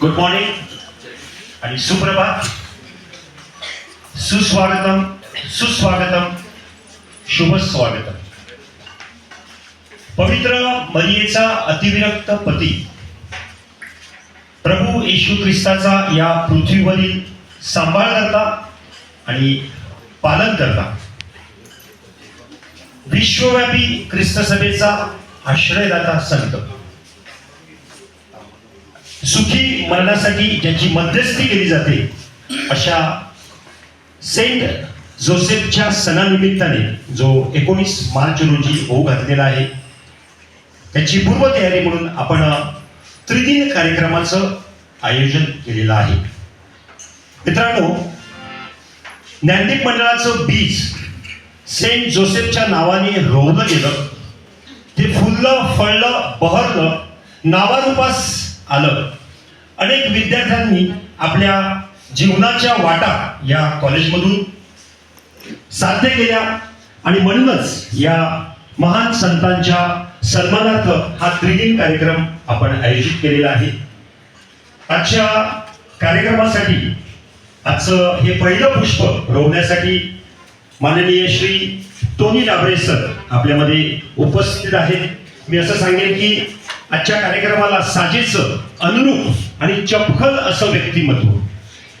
Good morning आणि सुप्रभात. सुस्वागतम सुस्वागतम शुभ स्वागतम पवित्र मरियेचा अतिविरक्त पती प्रभू येशू ख्रिस्ताचा या पृथ्वीवरील सांभाळ करता आणि पालन करता विश्वव्यापी ख्रिस्त सभेचा आश्रयदाता संत. सुखी मरणासाठी ज्याची मध्यस्थी केली जाते अशा सेंट जोसेफच्या सणानिमित्ताने जो एकोणीस मार्च रोजी होऊ घातलेला आहे त्याची पूर्वतयारी म्हणून आपण त्रिदिन कार्यक्रमाचं आयोजन केलेलं आहे. मित्रांनो ज्ञानदीप मंडळाचं बीज सेंट जोसेफच्या नावाने रोवलं गेलं ते फुललं फळलं बहरलं नावारूपास आलं. अनेक विद्यार्थ्यांनी आपल्या जीवनाच्या वाटा या कॉलेजमधून साध्य केल्या आणि म्हणूनच या महान संतांच्या सन्मानार्थ हा त्रिदिन कार्यक्रम आपण आयोजित केलेला आहे. आजच्या कार्यक्रमासाठी आजचं हे पहिलं पुष्प रोवण्यासाठी माननीय श्री टोनी डाबरे सर आपल्यामध्ये उपस्थित आहेत. मी असं सांगेन की आजच्या कार्यक्रमाला साजेचं अनुरूप आणि चपखल असं व्यक्तिमत्व.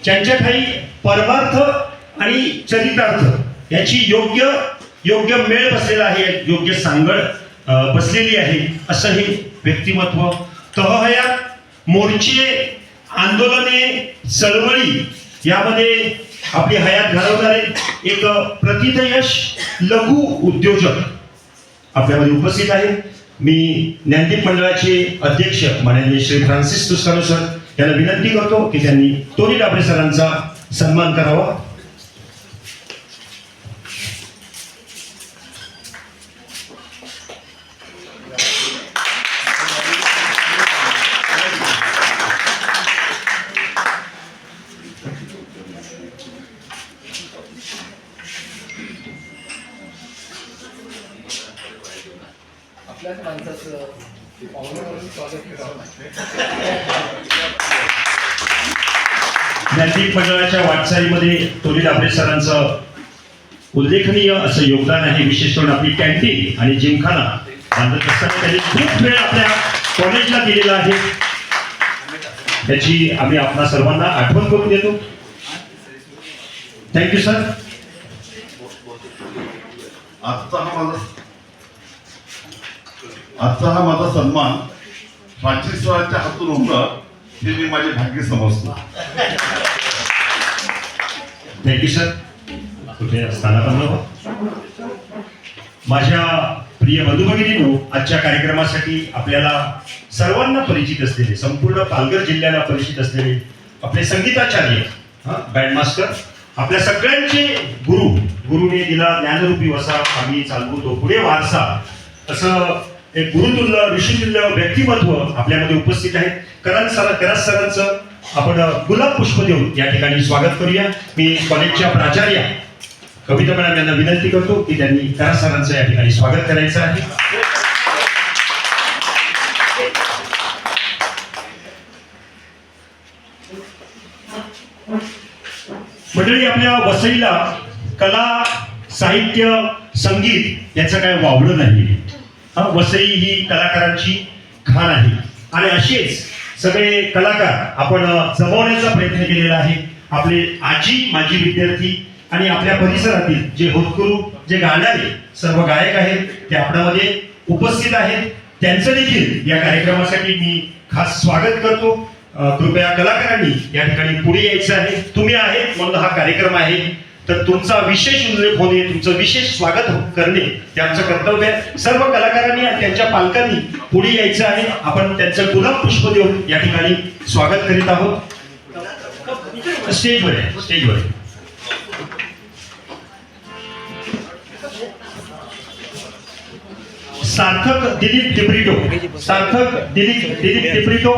ज्यांच्या काही परमार्थ आणि चरितार्थ याची योग्य योग्य मेळ बसलेला आहे योग्य सांगड बसलेली आहे असं हे व्यक्तिमत्व तहहयात मोर्चे आंदोलने चळवळी यामध्ये आपली हयात घालवणारे एक प्रतितयश लघु उद्योजक आपल्यामध्ये उपस्थित आहे मी ज्ञानदीप मंडळाचे अध्यक्ष माननीय श्री फ्रान्सिस तुस्कारो सर यांना विनंती करतो की त्यांनी तोरी डाबरे सरांचा सन्मान करावा. ज्ञानदीप मंडळाच्या वाटचालीमध्ये टोनी डाबरे सरांचं उल्लेखनीय असं योगदान आहे. विशेष करून आपली कॅन्टीन आणि जिमखाना. बांधत असताना त्यांनी खूप वेळ आपल्या कॉलेजला दिलेला आहे. त्याची आम्ही आपणा सर्वांना आठवण करून देतो. थँक्यू सर आजचा हा माझा आजचा हा माझा सन्मान फ्रान्सिसराच्या हातून होणं हे मी माझे भाग्य समजतो. थँक्यू सर कुठे असताना पण माझ्या प्रिय बंधुभगिनीनो आजच्या कार्यक्रमासाठी आपल्याला सर्वांना परिचित असलेले संपूर्ण पालघर जिल्ह्याला परिचित असलेले आपले संगीताचार्य बँड मास्टर आपल्या सगळ्यांचे गुरु गुरुने दिला ज्ञानरूपी वसा आम्ही चालवतो पुढे वारसा असं हे गुरुतुल्य ऋषितुल्य व्यक्तिमत्व आपल्यामध्ये उपस्थित आहे. करण सर करास सरांचं आपण गुलाब पुष्प देऊन या ठिकाणी स्वागत करूया. मी कॉलेजच्या प्राचार्य कविता मॅडम यांना विनंती करतो की त्यांनी करास सरांचं या ठिकाणी स्वागत करायचं आहे. मंडळी आपल्या वसईला कला साहित्य संगीत याचं काय वावडं नाही वसई ही कलाकारांची खाण आहे. आणि असेच सगळे कलाकार आपण जमवण्याचा प्रयत्न केलेला आहे. आपले आजी माजी विद्यार्थी आणि आपल्या परिसरातील जे होतकरू जे गाणारे सर्व गायक आहेत ते आपणामध्ये उपस्थित आहेत. त्यांचं देखील या कार्यक्रमासाठी मी खास स्वागत करतो. कृपया कलाकारांनी या ठिकाणी पुढे यायचं आहे. तुम्ही आहेत म्हणून हा कार्यक्रम आहे. तर तुमचा विशेष उल्लेख होणे तुमचं विशेष स्वागत करणे हे आमचं कर्तव्य आहे. सर्व कलाकारांनी आणि त्यांच्या पालकांनी पुढे यायचं आहे. आपण त्यांचं गुलाब पुष्प देऊन या ठिकाणी स्वागत करीत आहोत. स्टेजवर आहे स्टेजवर आहे. सार्थक दिलीप टिपरिटो सार्थक दिलीप दिलीप टिपरिटो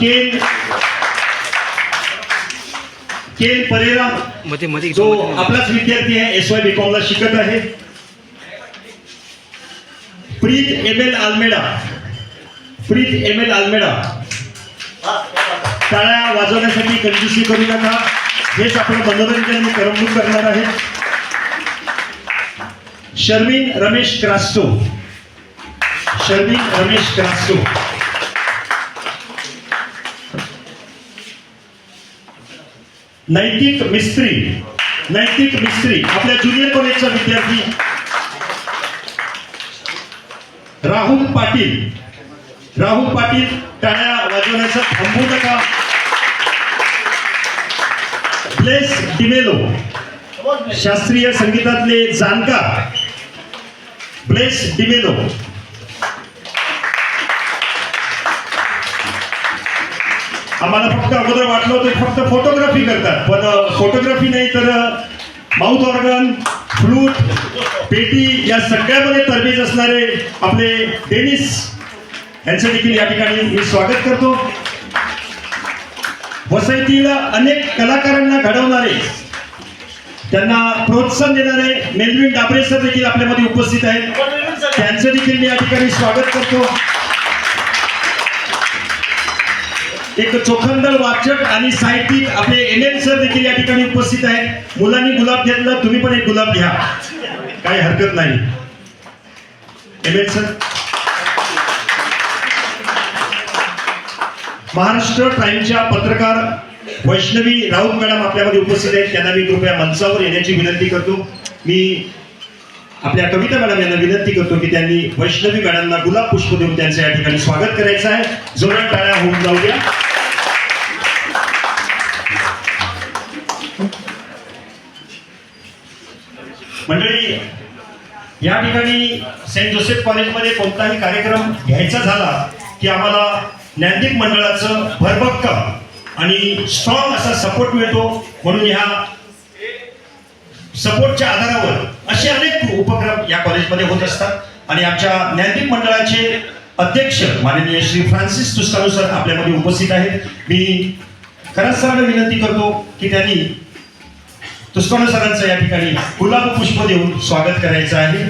केल केल परेरा मध्ये मध्ये जो आपलाच विद्यार्थी आहे एस वाय बीकॉम ला शिकत आहे. Preet M L Almeida Preet M L Almeida टाळ्या वाजवण्यासाठी कंजूसी करू नका. हेच आपलं मनोरंजन करमणूक करणार आहे. शर्मिन रमेश क्रास्टो शर्मिन रमेश क्रास्टो नैतिक मिस्त्री नैतिक मिस्त्री आपल्या ज्युनियर कॉलेजचा विद्यार्थी. राहुल पाटील राहुल पाटील टाळ्या वाजवण्याचं थांबू नका. ब्लेस डिमेलो शास्त्रीय संगीतातले जाणकार. Blaise D'Mello. आम्हाला फक्त अगोदर वाटलं होतं फक्त फोटोग्राफी करतात. पण फोटोग्राफी नाही तर माउथ ऑर्गन फ्लूट पेटी या सगळ्यामध्ये तरबेज असणारे आपले डेनिस यांचं देखील या ठिकाणी मी स्वागत करतो. वसईतीला अनेक कलाकारांना घडवणारे त्यांना प्रोत्साहन देणारे मेलविन डाबरे सर देखील आपल्यामध्ये उपस्थित आहेत. त्यांचं देखील मी या ठिकाणी स्वागत करतो. एक चोखंदळ वाचक आणि साहित्यिक आपले एम एन सर देखील या ठिकाणी उपस्थित आहेत. मुलांनी गुलाब घेतला तुम्ही पण एक गुलाब घ्या. काही हरकत नाही. एम एन सर महाराष्ट्र टाइमच्या पत्रकार वैष्णवी राऊत मॅडम आपल्यामध्ये उपस्थित आहेत. त्यांना मी कृपया मंचावर येण्याची विनंती करतो. मी आपल्या कविता मॅडम यांना विनंती करतो की त्यांनी वैष्णवी मॅडमना गुलाब पुष्प देऊन त्यांचं या ठिकाणी स्वागत करायचं आहे. जोरात टाळ्या होऊन जाऊया मंडळी या ठिकाणी सेंट जोसेफ कॉलेजमध्ये कोणताही कार्यक्रम घ्यायचा झाला की आम्हाला ज्ञानदीप मंडळाचं भरभक्कम आणि स्ट्रॉंग असा सपोर्ट मिळतो म्हणून ह्या सपोर्टच्या आधारावर असे अनेक उपक्रम या कॉलेजमध्ये होत असतात. आणि आमच्या ज्ञानदीप मंडळाचे अध्यक्ष माननीय श्री फ्रान्सिस तुस्तानो सर आपल्यामध्ये उपस्थित आहेत. मी खरंच सरांना विनंती करतो की त्यांनी तुस्तानो सरांचं या ठिकाणी गुलाब पुष्प देऊन स्वागत करायचं आहे.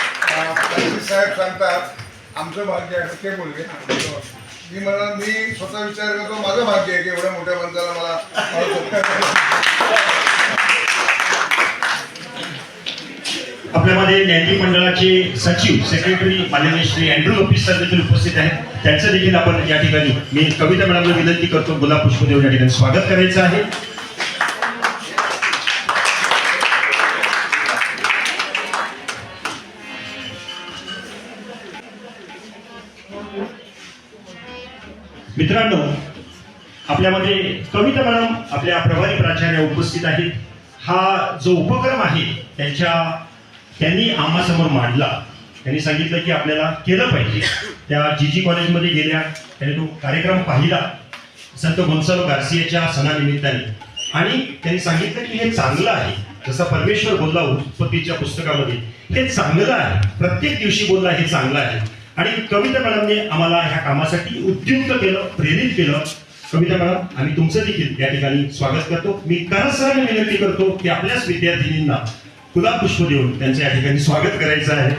साहेब सांगतात आमचं भाग्य आहे ते बोलले. मी मला मी स्वतः विचार करतो माझं भाग्य आहे की एवढ्या मोठ्या माणसाला मला आपल्यामध्ये ज्ञानदीप मंडळाचे सचिव सेक्रेटरी माननीय श्री अँड्रू लोपिस सर देखील उपस्थित आहेत. त्यांचं देखील आपण या ठिकाणी मी कविता मॅडमला विनंती करतो गुलाब पुष्प देऊन या ठिकाणी स्वागत करायचं आहे. मित्रांनो आपल्यामध्ये कविता मॅडम आपल्या प्रभारी प्राचार्य उपस्थित आहेत. हा जो उपक्रम आहे त्यांच्या त्यांनी आम्हासमोर मांडला. त्यांनी सांगितलं की आपल्याला केलं पाहिजे. त्या जी जी कॉलेजमध्ये गेल्या त्याने तो कार्यक्रम पाहिला. संत गोन्सालो गार्सियाच्या सणानिमित्ताने. आणि त्यांनी सांगितलं की हे चांगलं आहे. जसं परमेश्वर बोलला उत्पत्तीच्या पुस्तकामध्ये हे चांगलं आहे. प्रत्येक दिवशी बोलला हे चांगलं आहे. आणि कविता मॅडमने आम्हाला ह्या कामासाठी उद्युक्त केलं प्रेरित केलं. कविता मॅडम आम्ही तुमचं देखील या ठिकाणी स्वागत करतो. मी करत विनंती करतो की आपल्याच विद्यार्थिनींना गुलाब पुष्प देऊन त्यांचं या ठिकाणी स्वागत करायचं आहे.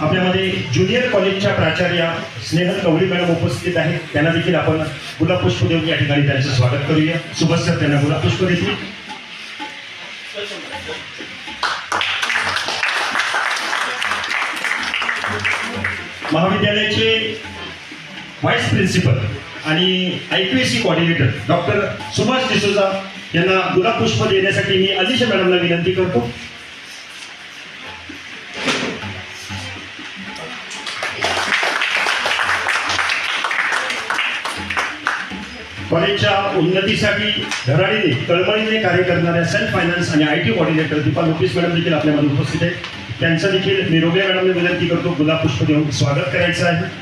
आपल्यामध्ये ज्युनियर कॉलेजच्या प्राचार्या स्नेहल कवडी मॅडम उपस्थित आहेत. त्यांना देखील आपण गुलाबपुष्प देऊन या ठिकाणी त्यांचं स्वागत करूया. सुभाष सर त्यांना गुलाबपुष्प देतील. महाविद्यालयाचे व्हाईस प्रिन्सिपल आणि I P S C coordinator doctor Subhash D'Souza यांना गुलाबपुष्प देण्यासाठी मी अलिशा मॅडमला विनंती करतो. कॉलेजच्या उन्नतीसाठी धराडीने तळमळीने कार्य करणाऱ्या सेल्फ फायनान्स आणि I T coordinator Deepa Lokesh madam देखील आपल्यामध्ये उपस्थित आहेत. त्यांचं देखील मी रोगे मॅडमने विनंती करतो गुलाब पुष्प देऊन स्वागत करायचं आहे.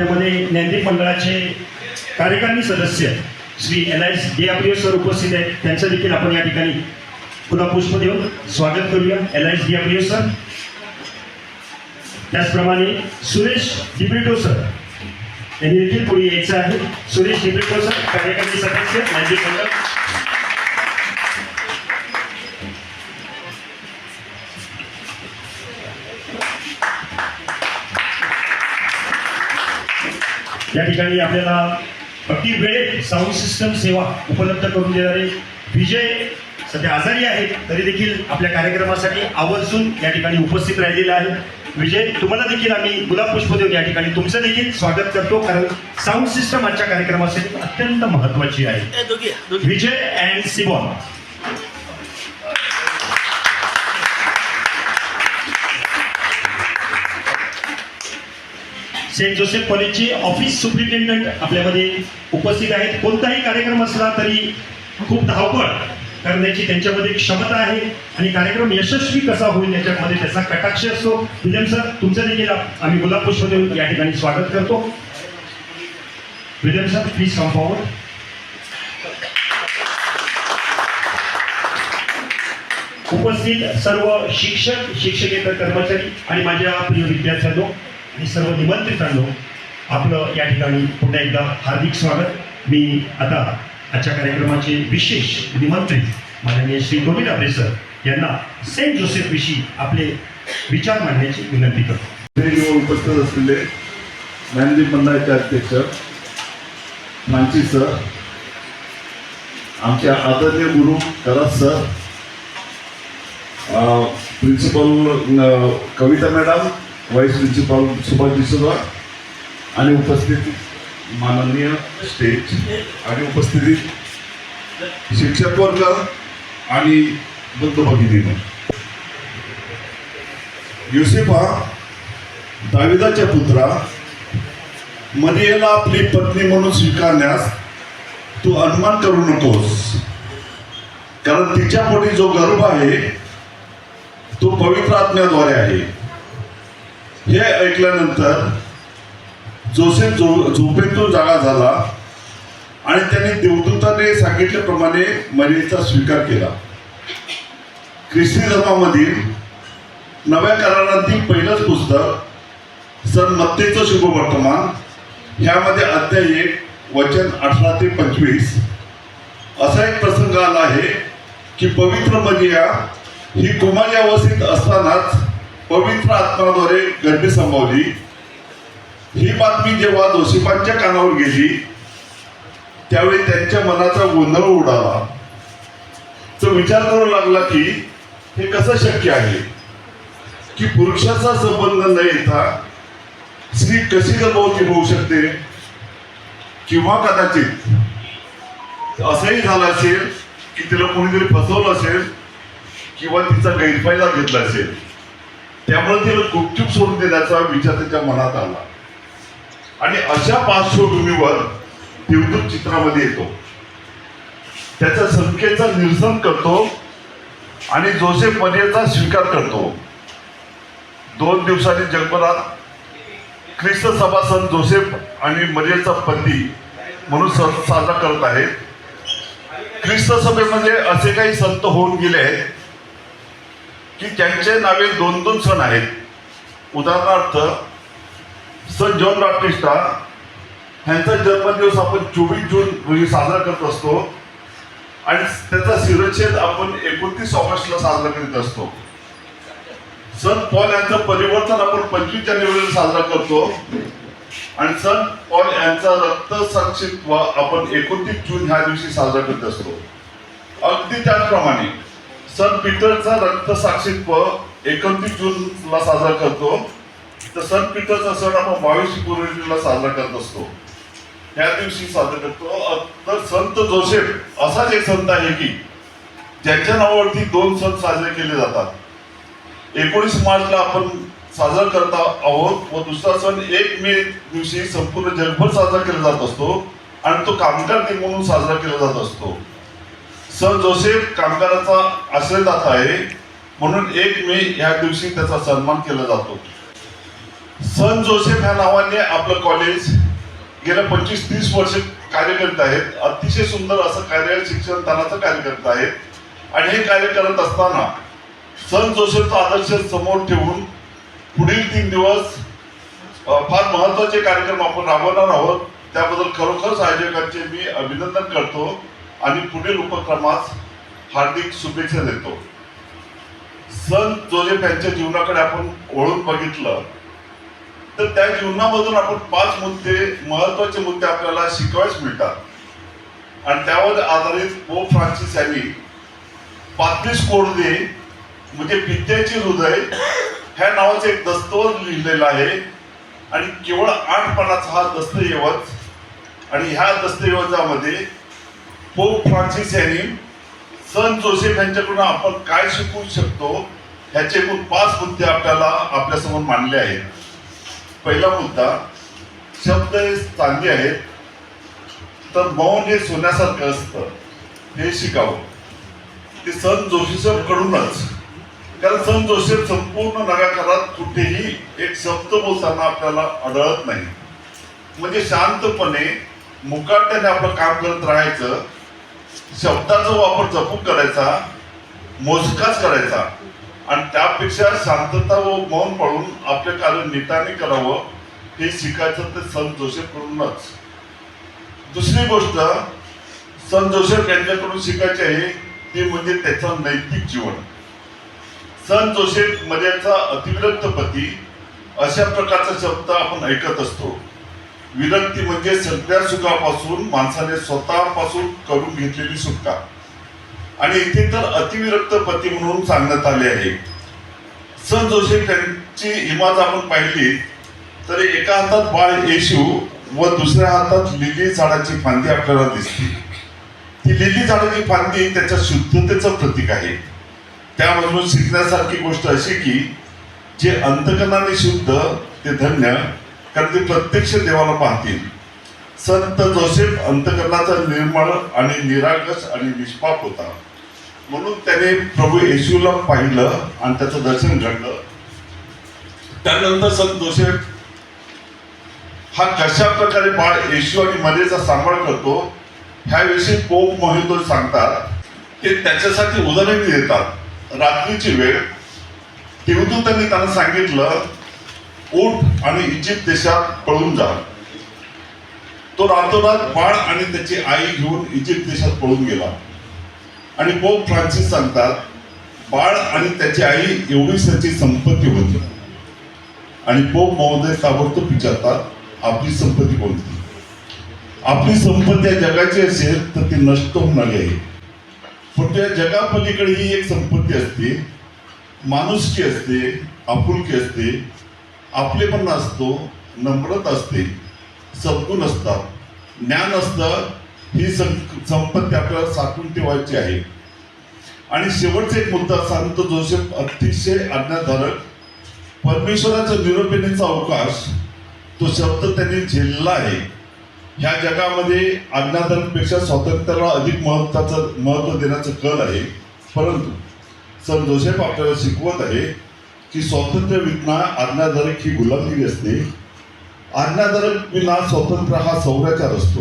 आपल्यामध्ये ज्ञानदीप मंडळाचे कार्यकारिणी सदस्य Shri L S D'Abreo sir उपस्थित आहेत त्यांचं देखील आपण या ठिकाणी पुन्हा पुष्प देऊन स्वागत करूया. L S D'Abreo sir. त्याचप्रमाणे सुरेश डिब्रिटो सर. यांनी देखील पुढे यायचं आहे. सुरेश डिब्रिटो सर कार्यकारी सदस्य ज्ञानदीप मंडळ. या ठिकाणी आपल्याला अगदी वेळेत साऊंड सिस्टम सेवा उपलब्ध करून देणारे विजय सध्या आजारी आहेत तरी देखील आपल्या कार्यक्रमासाठी आवर्जून या ठिकाणी उपस्थित राहिलेला आहे विजय तुम्हाला देखील आम्ही गुलाब पुष्प देऊन या ठिकाणी तुमचं देखील स्वागत करतो कारण साऊंड सिस्टम आजच्या कार्यक्रमासाठी अत्यंत महत्वाची आहे. Vijay and Siobhan Saint Joseph कॉलेजचे ऑफिस सुप्रिटेंडंट आपल्यामध्ये उपस्थित आहेत. कोणताही कार्यक्रम असला तरी खूप धावपळ करण्याची त्यांच्यामध्ये क्षमता आहे आणि कार्यक्रम यशस्वी कसा होईल याच्यामध्ये त्याचा कटाक्ष असतो. विलियम सर तुमचं देखील आम्ही गुलाब पुष्प देऊन या ठिकाणी स्वागत करतो. William sir please come forward उपस्थित सर्व शिक्षक शिक्षकेतर कर्मचारी आणि माझ्या प्रिय विद्यार्थ्यांनो मी सर्व निमंत्रितांनो आपलं या ठिकाणी पुन्हा एकदा हार्दिक स्वागत. मी आता आजच्या कार्यक्रमाचे विशेष निमंत्रित माननीय श्री गोविंद आबरे सर यांना सेंट जोसेफ विषयी आपले विचार मांडण्याची विनंती करतो. वेळेवर उपस्थित असलेले ज्ञानदीप मंडळाचे अध्यक्ष फ्रान्सिस सर आमचे आदरणीय गुरु करत sir principal Kavita madam vice principal Subhash D'Souza आणि उपस्थित माननीय स्टेज आणि उपस्थितीत शिक्षक वर्ग आणि बुद्ध भगिनीनं. युसेफ हा दाविदाच्या पुत्रा मरियेला आपली पत्नी म्हणून स्वीकारण्यास तू अनुमान करू नकोस. कारण तिच्या पोटी जो गर्भ आहे तो पवित्र आत्म्याद्वारे आहे. हे ऐकल्यानंतर जोसेफ जो झोपेतून जागा झाला आणि त्याने देवदूताने सांगितल्याप्रमाणे मरियेचा स्वीकार केला. ख्रिस्ती धर्मामधील नव्या करारातील पहिलंच पुस्तक सन मत्तेचं शुभवर्तमान ह्यामध्ये अध्याय एक वचन अठरा ते पंचवीस. असा एक प्रसंग आला आहे की पवित्र मरिया ही कुमारी अवस्थेत असतानाच पवित्र आत्माद्वारे गर्दी संभवली. ही बातमी जेव्हा दोषिपांच्या कानावर गेली त्यावेळी त्यांच्या मनाचा गोंधळ उडाला. तो विचार करू लागला की हे कसं शक्य आहे? की पुरुषाचा संबंध न येता स्त्री कशी गर्भवती होऊ शकते? किंवा कदाचित असंही झालं असेल की तिला कोणीतरी फसवलं असेल किंवा तिचा गैरफायदा घेतला असेल. त्यामुळे तिला गुपचूप सोडून देण्याचा विचार त्याच्या मनात आला. आणि अशा पार्श्वभूमीवर देवदूत चित्रामध्ये येतो. त्याच्या संख्येचा निरसन करतो आणि जोसेफ मरियाचा स्वीकार करतो. दोन दिवसांनी जगभरात ख्रिस्त सभा सण जोसेफ आणि मरियाचा पती म्हणून स- साजरा करत आहेत. ख्रिस्त सभेमध्ये असे काही संत होऊन गेले आहेत की त्यांचे नावे दोन दोन सण आहेत. उदाहरणार्थ सण जॉन बॅप्टिस्टा ह्यांचा जन्मदिवस आपण चोवीस जून रोजी साजरा करत असतो. आणि त्याचा शिरच्छेद आपण एकोणतीस ऑगस्टला साजरा करीत असतो. सण पॉल यांचं परिवर्तन आपण पंचवीस जानेवारीला साजरा करतो. आणि सन पॉल यांचा रक्त साक्षीत्व आपण एकोणतीस जून ह्या दिवशी साजरा करत असतो. अगदी त्याचप्रमाणे संत पीटरचा रक्तसाक्षीत्व एकोणतीस जूनला साजरा करतो. तर संत पीटरचा सण आपण बावीस फेब्रुवारीला साजरा करत असतो. त्या दिवशी साजरा करतो. तर संत जोसेफ असाच एक संत आहे की ज्यांच्या नावावरती दोन सण साजरे केले जातात. एकोणीस मार्चला आपण साजरा करत आहोत व दुसरा सण एक मे दिवशी संपूर्ण जगभर साजरा केला जात असतो आणि तो कामगार दिन म्हणून साजरा केला जात असतो. सर जोसेफ कामगाराचा आश्रयदाता आहे म्हणून एक मे या दिवशी त्याचा सन्मान केला जातो. सन जोसेफ ह्या नावाने आपलं कॉलेज गेल्या पंचवीस तीस वर्ष कार्य करत आहेत. अतिशय सुंदर असं कार्य शिक्षण दानाचं कार्य करत आहेत आणि हे कार्य करत असताना सन जोसेफचा आदर्श समोर ठेवून पुढील तीन दिवस फार महत्त्वाचे कार्यक्रम आपण राबवणार आहोत. त्याबद्दल खरोखरच आयोजकांचे मी अभिनंदन करतो. आणि पुढील उपक्रमास हार्दिक शुभेच्छा देतो. संत जोसेफ यांच्या जीवनाकडे आपण ओळून बघितलं तर त्या जीवनामधून आपण पाच मुद्दे महत्त्वाचे मुद्दे आपल्याला शिकवायच मिळतात. आणि त्यावर आधारित पोप फ्रान्सिस यांनी पातळीस कोडदे म्हणजे विद्याचे हृदय ह्या नावाचं एक दस्तवर लिहिलेलं आहे. आणि केवळ आठ पानाचा हा दस्तऐवज आणि ह्या दस्तऐवजामध्ये पोप फ्रान्सिस यांनी सन जोसेफ यांच्याकडून आपण काय शिकू शकतो ह्याचे एकूण पाच मुद्दे आपल्याला आपल्यासमोर मांडले आहेत. पहिला मुद्दा शब्द हे चांगले आहेत तर मौन हे सोन्यासारखं असतं. हे शिकावं. ते सन जोसेफ कडूनच कारण सन जोसेफ संपूर्ण नगाकारात कुठेही एक शब्द बोलताना आपल्याला आढळत नाही. म्हणजे शांतपणे मुकाट्याने आपलं काम करत राहायचं शब्दाचा वापर जपून करायचा मोजकाच करायचा. आणि त्यापेक्षा शांतता व मौन पाळून आपले कार्य निटाने करावं हे शिकायचं ते सन जोसेफ कडूनच दुसरी गोष्ट संत जोसेफ यांच्याकडून शिकायची आहे ती म्हणजे त्याचं नैतिक जीवन. सन जोसेफ मर्याचा अतिविरक्त पती अशा प्रकारचा शब्द आपण ऐकत असतो. विरक्ती म्हणजे सगळ्या सुखापासून माणसाने स्वतःपासून करून घेतलेली सुटका. आणि इथे तर अतिविरक्त पती म्हणून सांगण्यात आले आहे. सन जोसेफ यांची इमाज आपण पाहिली तर एका हातात बाळ येशू व दुसऱ्या हातात लिली झाडाची फांदी आपल्याला दिसते. ती लिली झाडाची फांदी त्याच्या शुद्धतेचं प्रतीक आहे. त्यामधून शिकण्यासारखी गोष्ट अशी की जे अंतकनाने शुद्ध ते धन्य कारण ते प्रत्यक्ष देवाला पाहतील. संत जोसेफ अंतकरणाचा निर्मळ आणि निरागस आणि निष्पाप होता. म्हणून त्याने प्रभू येशूला पाहिलं आणि त्याचं दर्शन घडलं. त्यानंतर संत जोसेफ हा कशा प्रकारे बाळ येशू आणि मर्याचा सांभाळ करतो ह्याविषयी पोप मोहितो सांगतात ते त्याच्यासाठी उदाहरण देतात. रात्रीची वेळ. देवदूतांनी त्यांना सांगितलं ऊट आणि इजिप्त देशात पळून जा. तो रातोरात बाळ आणि त्याची आई घेऊन इजिप्त देशात पळून गेला. आणि पोप फ्रान्सिस सांगतात बाळ आणि त्याची आई एवढीच त्याची संपत्ती होती. आणि पोप महोदय ताबडतोब विचारतात आपली संपत्ती कोणती? आपली संपत्ती या जगाची असेल तर ती नष्ट होणारी आहे. पण त्या जगापलीकडे ही एक संपत्ती असते माणुसकी असते आपुलकी असते आपलेपणा असतो नम्रता असते सद्गुण असतात. ज्ञान असतं ही सं- संपत्ती आपल्याला साठवून ठेवायची आहे. आणि शेवटचा एक मुद्दा सांगतो जोसेफ अतिशय आज्ञाधारक. परमेश्वराचा निरोपिणीचा अवकाश तो शब्द त्यांनी झेलला आहे. ह्या जगामध्ये आज्ञाधारकपेक्षा स्वातंत्र्याला अधिक महत्वाचं महत्त्व देण्याचं कल आहे. परंतु सर जोसेफ आपल्याला शिकवत आहे की स्वातंत्र्य विना आज्ञाधारक ही गुलामगिरी असते आज्ञाधारक विना स्वातंत्र्य हा सौराचार असतो.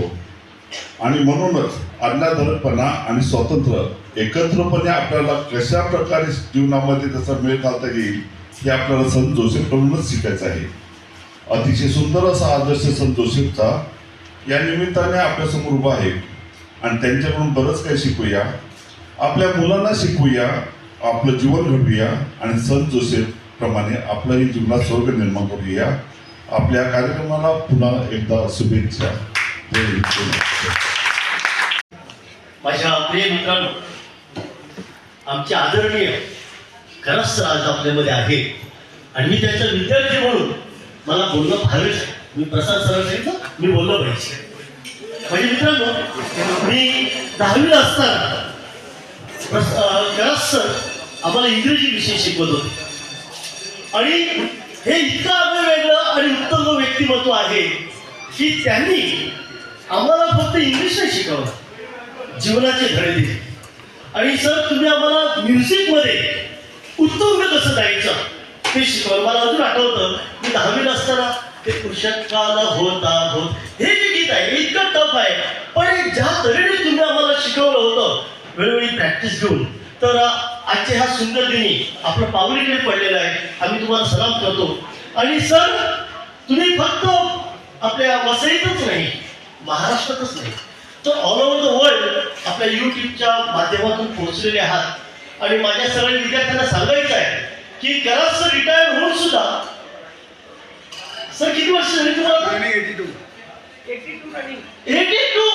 आणि म्हणूनच आज्ञाधारकपणा आणि स्वातंत्र्य एकत्रपणे आपल्याला कशा प्रकारे जीवनामध्ये त्याचा मेळ घालता येईल हे आपल्याला संत जोसेफकडूनच शिकायचं आहे. अतिशय सुंदर असा आदर्श संत जोसेफचा या निमित्ताने आपल्यासमोर उभा आहे. आणि त्यांच्याकडून बरंच काही शिकूया. आपल्या मुलांना शिकूया आपलं जीवन घडूया आणि संत जोसेफ प्रमाणे आपल्याही जीवनात स्वर्ग निर्माण करूया. आपल्या कार्यक्रमाला पुन्हा एकदा शुभेच्छा. माझ्या प्रिय मित्रांनो आमचे आदरणीय खरंच आज आपल्यामध्ये आहे. आणि मी त्याचा विद्यार्थी म्हणून मला बोलणं फारच मी प्रसाद सर मी बोललो पाहिजे. म्हणजे मित्रांनो मी दहावीला असताना खरंच सर आम्हाला इंग्रजी विषय शिकवत होते. आणि हे इतकं आपलं वेगळं आणि उत्तम व्यक्तिमत्व आहे की त्यांनी आम्हाला फक्त इंग्लिश नाही शिकवलं जीवनाचे धडे दिले. आणि सर तुम्ही आम्हाला म्युझिकमध्ये उत्तुंग कसं जायचं ते शिकवलं. मला अजून आठवतं मी दहावीला असताना ते पुरुषकाला होता होत हे जे गीत आहे इतकं टफ आहे. पण ज्या तऱ्हेने तुम्ही आम्हाला शिकवलं होतं वेळोवेळी प्रॅक्टिस घेऊन तर आजचे ह्या सुंदर दिनी आपलं पावलीकडे पडलेलं आहे. आम्ही तुम्हाला सलाम करतो. आणि सर तुम्ही फक्त आपल्या वसईतच नाही महाराष्ट्रातच नाही तर ऑल ओव्हर द वर्ल्ड आपल्या युट्यूबच्या माध्यमातून पोहोचलेले आहात. आणि माझ्या सगळ्या विद्यार्थ्यांना सांगायचं आहे की कराड सर रिटायर होऊन सुद्धा सर किती वर्ष झाली तुम्हाला? आणि 82. एटी टू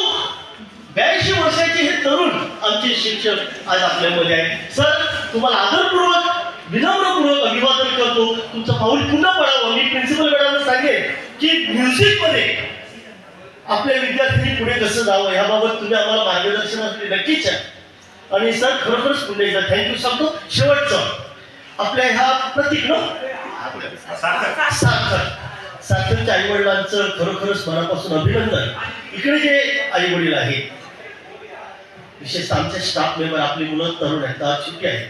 ब्याऐंशी वर्षाचे हे तरुण आमचे शिक्षक आज आपल्यामध्ये आहेत. सर तुम्हाला आदरपूर्वक विनम्रपूर्वक अभिवादन करतो. तुमचं पाऊल पुन्हा पडावं. मी प्रिन्सिपल मॅडमला सांगेन की म्युझिकमध्ये आपल्या विद्यार्थ्यांनी पुढे कसं जावं याबाबत तुम्ही आम्हाला मार्गदर्शन नक्कीच आहे. आणि सर खरोखरच पुन्हा एकदा थँक्यू सांगतो. शेवटचं आपल्या ह्या प्रतीक न? सार्थक. सार्थकच्या आई वडिलांचं खरोखरच मनापासून अभिनंदन. इकडे जे आई वडील आहेत विशेषतः आमचे स्टाफ मेंबर आपली मुलं तरुण आहेत आज आहेत आहे.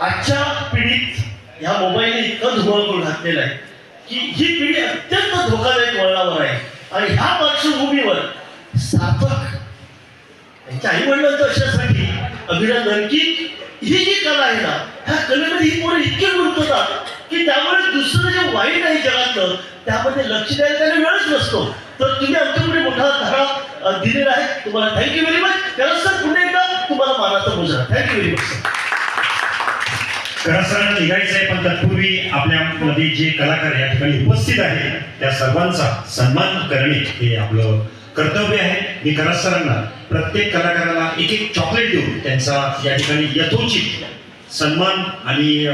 आजच्या पिढीत ह्या मोबाईलने इतकं धुमाकूळ घातलेलं आहे की ही पिढी अत्यंत धोकादायक वळणावर आहे. आणि ह्या पार्श्वभूमीवर सार्थक त्यांच्या आई वडिलांचं अशासाठी अभिनंदन की ही जी कला आहे ना ह्या कलेमध्ये ही पोरं इतके गुंतवतात की त्यामुळे दुसरं जे वाईट आहे जगातलं त्यामध्ये लक्ष द्यायला त्यांना वेळच नसतो. तर तुम्ही आमच्यापुढे मोठा धडा दिलेला आहे तुम्हाला थँक्यू व्हेरी मच कारण सर पुन्हा एकदा तुम्हाला मानाचा मुजरा थँक्यू व्हेरी मच सर निघायचं आहे पण तत्पूर्वी आपल्यामध्ये जे कलाकार या ठिकाणी उपस्थित आहे त्या सर्वांचा सन्मान करणे हे आपलं कर्तव्य आहे. मी करासरांना प्रत्येक कलाकाराला एक एक चॉकलेट देऊन त्यांचा या ठिकाणी यथोचित सन्मान आणि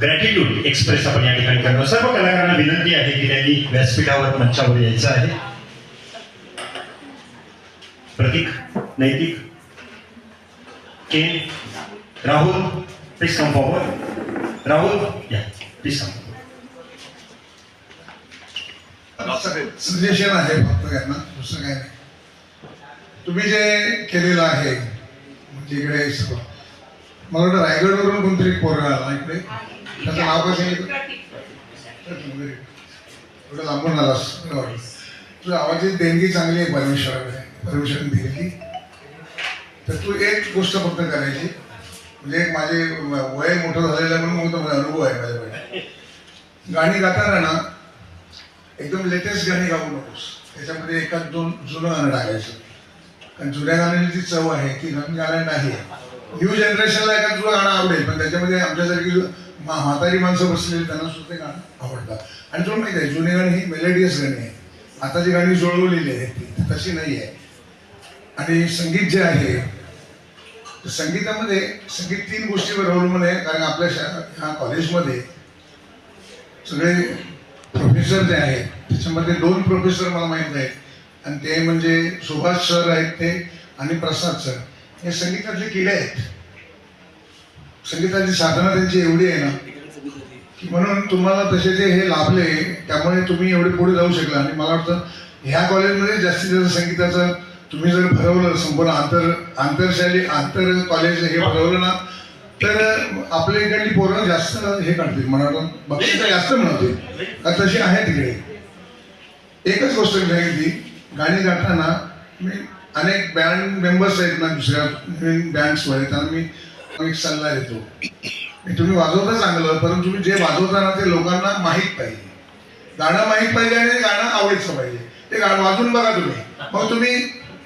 ग्रॅटिट्यूड एक्सप्रेस आपण या ठिकाणी करतो सर्व कलाकारांना विनंती आहे की त्यांनी व्यासपीठावर मंचावर यायचं आहे. Prateek Naitik K Rahul please come forward Rahul या प्लीज कम सजेशन आहे फक्त यांना दुसरं काय नाही. तुम्ही जे केलेलं आहे म्हणजे इकडे सगळं. मला वाटतं रायगडवरून कोणतरी पोरगा आला इकडे. त्याचं नाव काय सांगितलं? थोडं लांबून आलास. तुझ्या आवाजाची देणगी चांगली आहे परमेश्वराने परमेश्वराने दिलेली. तर तू एक गोष्ट फक्त करायची. म्हणजे एक माझे वय मोठं झालेलं म्हणून मग माझा अनुभव आहे माझ्याकडे. गाणी गाताना ना एकदम लेटेस्ट गाणी गाऊ नकोस. त्याच्यामध्ये एकाच दोन जुनं गाणं टाकायचं. कारण जुन्या गाण्याची जी चव आहे ती नवीन गाणं नाही न्यू जनरेशनला एका जुनं गाणं आवडेल पण त्याच्यामध्ये आमच्यासारखी म्हातारी माणसं बसलेली त्यांना सुद्धा ते गाणं आवडतात. आणि तुला माहिती आहे जुनी गाणी ही मेलेडियस गाणी आहे आता जी गाणी जुळवलेली आहेत ती तशी नाही आहे आणि संगीत जे आहे तर संगीतामध्ये संगीत तीन गोष्टीवर अवलंबून आहे कारण आपल्या ह्या कॉलेजमध्ये सगळे प्रोफेसर जे आहेत त्याच्यामध्ये दोन प्रोफेसर मला माहीत आहेत. आणि ते म्हणजे सुभाष सर आहेत ते आणि प्रसाद सर हे संगीतातले किडे आहेत संगीताची साधना त्यांची एवढी आहे ना की म्हणून तुम्हाला तसे ते हे लाभले त्यामुळे तुम्ही एवढे पुढे जाऊ शकला. आणि मला वाटतं ह्या कॉलेजमध्ये जास्तीत जास्त संगीताचं तुम्ही जर भरवलं संपूर्ण आंतर आंतरशाली आंतर कॉलेज हे भरवलं ना तर आपल्या इकडली पोरं जास्त हे काढतील. मला वाटतं जास्त मिळवतील का तशी आहे तिकडे एकच गोष्ट मी सांगितली गाणी गाताना मी अनेक बँड मेंबर्स आहेत ना दुसऱ्या बँड्सवर त्यांना मी एक सल्ला देतो मी तुम्ही वाजवता चांगलं परंतु तुम्ही जे वाजवता ना ते लोकांना माहीत पाहिजे. गाणं माहीत पाहिजे आणि गाणं आवडीचं पाहिजे. ते गाणं वाजून बघा तुम्ही. मग तुम्ही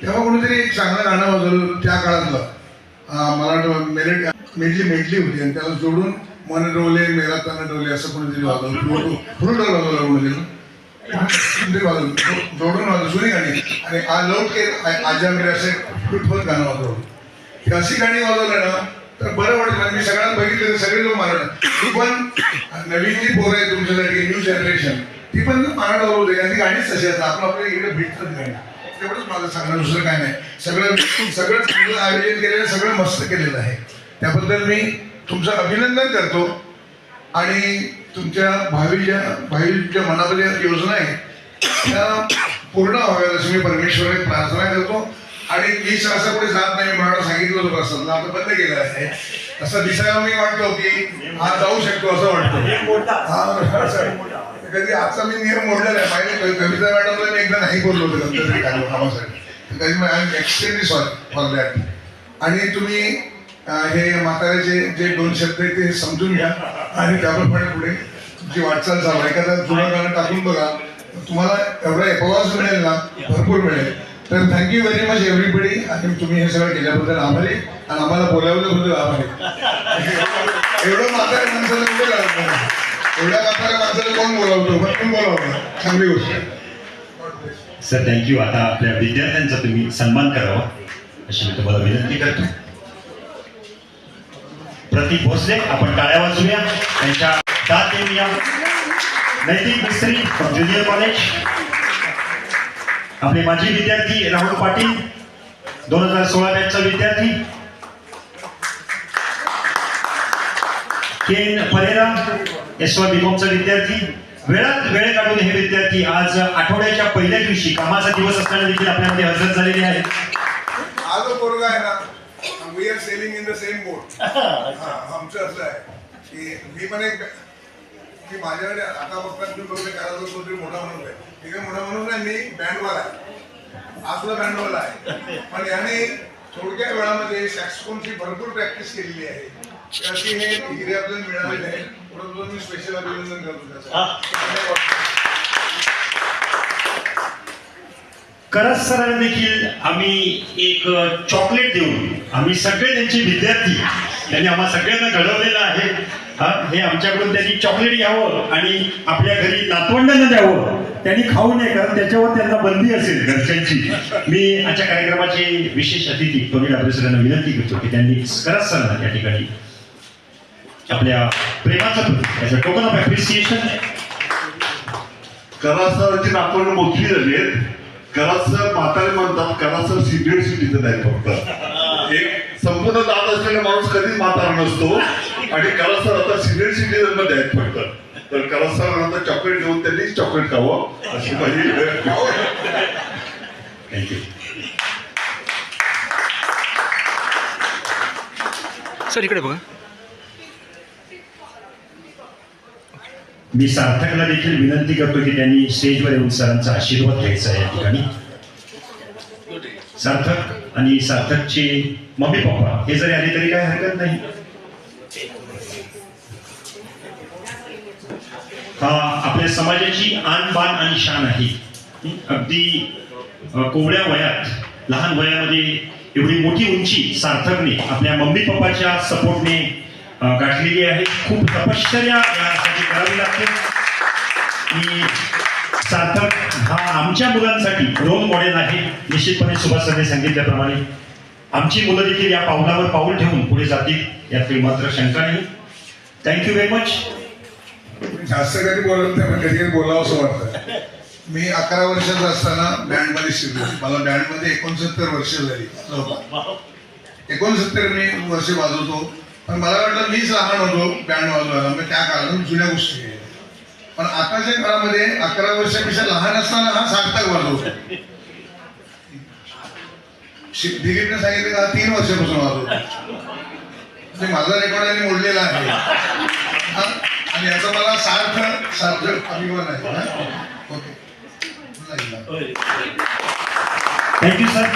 तेव्हा कोणीतरी एक चांगलं गाणं वाजवलं त्या काळातलं. मला वाटतं मेलेट मेडली मेडली होती आणि त्याला जोडून मन डोले मेरा तन डोले असं कोणीतरी वाजवलं. फुल डोल वाजवलं कोणीतरी. वाजवलं. जोडून वाजवलं. जुनी गाणी. आणि आ लौट के आजा मेरे असे गाणं वाजवलं. ही अशी गाणी वाजवलं ना तर बरं वाटलं. मी सगळ्यांना बघितलं तर सगळे लोक मारणार. ती पण नवीन जी पोरं आहे तुमच्यासाठी न्यू जनरेशन ती पण मारणार होते. आणि ती गाणीच तशी असतात आपलं आपल्या इकडे भेटतच गाणी तेवढंच माझं सांगणं दुसरं काय नाही. सगळं सगळं चांगलं आयोजन केलेलं सगळं मस्त केलेलं आहे. त्याबद्दल मी तुमचं अभिनंदन करतो. आणि तुमच्या भावीच्या भावीच्या मनामध्ये योजना आहे. त्या पूर्ण व्हाव्यात अशी मी परमेश्वराने प्रार्थना करतो. आणि मी सहसा पुढे जात नाही मला सांगितलं होतं प्रसादला आता बंद केलं आहे. असं दिसायला मी वाटतो की हा जाऊ शकतो असं वाटतं. हा, असं. कधी आजचा मी नियम मोडलेला आहे. पाहिजे कवि- कविता मॅडमला मी एकदा नाही बोललो होतो गणपती कामासाठी. कधी I am extremely sorry for that आणि तुम्ही हे म्हाताऱ्याचे जे दोन शब्द आहेत ते समजून घ्या. आणि त्याप्रमाणे पुढे तुमची वाटचाल चालू एखादा जुनं गाणं टाकून बघा. तुम्हाला एवढा एपवास मिळेल ना भरपूर मिळेल. तर थँक्यू व्हेरी मच एव्हरीबडी आणि तुम्ही हे सगळं केल्याबद्दल आभारी. आणि आम्हाला बोलावल्याबद्दल आभारी. एवढं म्हाताऱ्या माणसाला कुठे नाही एवढ्या म्हाताऱ्या माणसाला कोण बोलावतो? पण कोण चांगली गोष्ट. सर थँक्यू आता आपल्या विद्यार्थ्यांचा तुम्ही सन्मान करावा. अशी मी तुम्हाला विनंती करतो. प्रतीक भोसले आपण टाळ्या वाजूया. त्यांच्या दात देऊया. नैतिक मिस्त्री ज्युनियर कॉलेज आपले माजी विद्यार्थी राहुल पाटील दोन हजार सोळा बॅचचा विद्यार्थी. केन परेरा एस वाय बीकॉमचा विद्यार्थी. वेळात वेळ काढून हे विद्यार्थी आज आठवड्याच्या पहिल्या दिवशी कामाचा दिवस असताना देखील आपल्यामध्ये हजर झालेले आहेत. हा जो पोरगा आहे ना we are sailing in the same boat आमचं असं आहे की मी पण एक की माझ्याकडे आता बघता तुम्ही बघले करायचा तो तरी मोठा म्हणून आहे. ठीक मोठा म्हणून नाही मी बँडवाला आहे. हा बँडवाला आहे. पण याने थोडक्या वेळामध्ये सॅक्सफोनची भरपूर प्रॅक्टिस केलेली आहे. त्याची हे हिरे आपल्याला मिळालेले आहे. म्हणून मी स्पेशल अभिनंदन करतो त्याचं. सरांना देखील आम्ही एक चॉकलेट देऊन आम्ही सगळे त्यांचे विद्यार्थी त्यांनी आम्हा सगळ्यांना घडवलेलं आहे. हा, हे आमच्याकडून त्यांनी चॉकलेट घ्यावं आणि आपल्या घरी नातवंडांना द्यावं. त्यांनी खाऊ नये कारण त्याच्यावर त्यांना बंदी असेल घरच्यांची. मी आजच्या कार्यक्रमाचे विशेष अतिथी टोनी डाबरे विनंती करतो की त्यांनी खरंच सांगा त्या ठिकाणी. आपल्या प्रेमाचं त्याचं टोकन ऑफ अप्रिसिएशन करासरची नातवंड मोठी झाली आहेत करासर म्हातारे म्हणतात करासर सिनियर सिटीजन आहे फक्त. एक संपूर्ण दात असलेला माणूस कधीच म्हातारा नसतो. आणि करासर आता सिनियर सिटीजनमध्ये आहेत फक्त तर करासर नंतर चॉकलेट देऊन त्यांनी चॉकलेट खावं अशी माझी थँक्यू सर इकडे बघा. मी सार्थकला देखील विनंती करतो की त्यांनी स्टेजवर येऊन सरांचा आशीर्वाद घ्यायचा आहे या ठिकाणी. सार्थक आणि सार्थकचे मम्मी पप्पा. हे जरी आले तरी काय हरकत नाही. हा आपल्या समाजाची आन बान आणि शान आहे. अगदी कोवळ्या वयात लहान वयामध्ये एवढी मोठी उंची सार्थकने आपल्या मम्मी पप्पाच्या सपोर्टने गाठलेली आहे. खूप तपश्चर्या यासाठी करावी लागते. सार्थक हा आमच्या मुलांसाठी रोल मॉडेल आहे. निश्चितपणे सुभाष सरांनी सांगितल्याप्रमाणे. आमची मुलं देखील या पावलावर पाऊल ठेवून पुढे जातील. यात मात्र शंका नाही थँक्यू व्हेरी मच जास्त कधी बोलत नाही पण कधी बोलावं असं वाटतं. मी अकरा वर्षाचा असताना बँडमध्ये शिकलो मला बँडमध्ये एकोणसत्तर वर्ष झाली. एकोणसत्तर मी वर्ष वाजवतो. पण मला वाटलं मीच लहान होतो बँड वाजवायला. मग त्या काळात जुन्या गोष्टी आहेत. पण आताच्या काळामध्ये अकरा वर्षापेक्षा लहान असताना हा सार्थक वाजवतो दिलीपने सांगितलं हा तीन वर्षापासून वाजवतो म्हणजे माझा रेकॉर्ड यांनी मोडलेला आहे. आणि याचा मला सार्थ सार्थक अभिमान आहे. ओके. Thank you sir